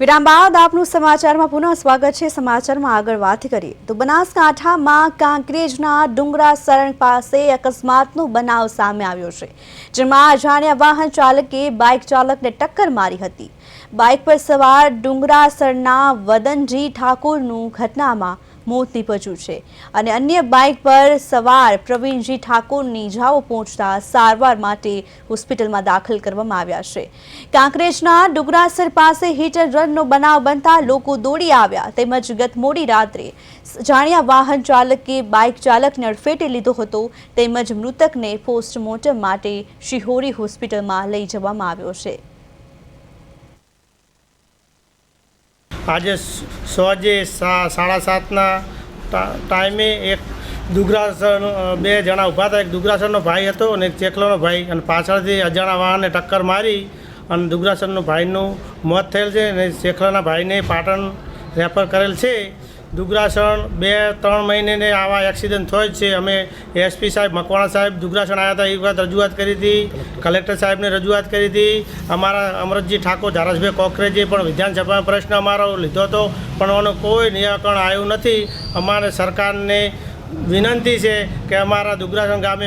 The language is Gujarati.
વિરામ બાદ આપનું સમાચારમાં પુનઃ સ્વાગત છે. સમાચારમાં આગળ વાત કરીએ તો બનાસકાંઠામાં કાંકરેજના ડુંગરા સરણ પાસે અકસ્માતનો બનાવ સામે આવ્યો છે, જેમાં અજાણ્યા વાહન ચાલકે બાઇક ચાલકને ટક્કર મારી હતી. બાઇક પર સવાર ડુંગરાસરના વદનજી ઠાકોરનું ઘટનામાં મોત નીપજ્યું છે. અને અન્ય બાઇક પર સવાર પ્રવીણજી ઠાકોરની ઇજાઓ પહોંચતા સારવાર માટે હોસ્પિટલમાં દાખલ કરવામાં આવ્યા છે. કાંકરેજના ડુગરાસર પાસે હિટ રનનો બનાવ બનતા લોકો દોડી આવ્યા તેમજ ગત મોડી રાત્રે જાણ્યા વાહન ચાલકે બાઇક ચાલકને અડફેટે લીધો હતો તેમજ મૃતકને પોસ્ટમોર્ટમ માટે શિહોરી હોસ્પિટલમાં લઈ જવામાં આવ્યો છે. આજે સોજે સાડા સાતના ટાઈમે એક દુગરાસર બે જણા ઊભા હતા એક દુગરાસરનો ભાઈ હતો અને એક ચેકલોનો ભાઈ. અને પાછળથી અજાણા વાહને ટક્કર મારી અને દુગરાસરનો ભાઈનું મોત થયેલ છે અને ચેકલાના ભાઈને પાટણ રેફર કરેલ છે. દુગરાસણ બે, ત્રણ મહિને આવા એક્સિડન્ટ થયો જ છે. અમે એસપી સાહેબ, મકવાણા સાહેબ દુગ્રાસણ આવ્યા હતા એ વખત રજૂઆત કરી હતી. કલેક્ટર સાહેબને રજૂઆત કરી હતી. અમારા અમરતજી ઠાકોર ધારાસભાઈ કોકરેજે પણ વિધાનસભામાં પ્રશ્ન અમારો લીધો હતો. પણ એનો કોઈ નિરાકરણ આવ્યું નથી. અમારે સરકારને વિનંતી છે કે અમારા દુગ્રાસણ ગામે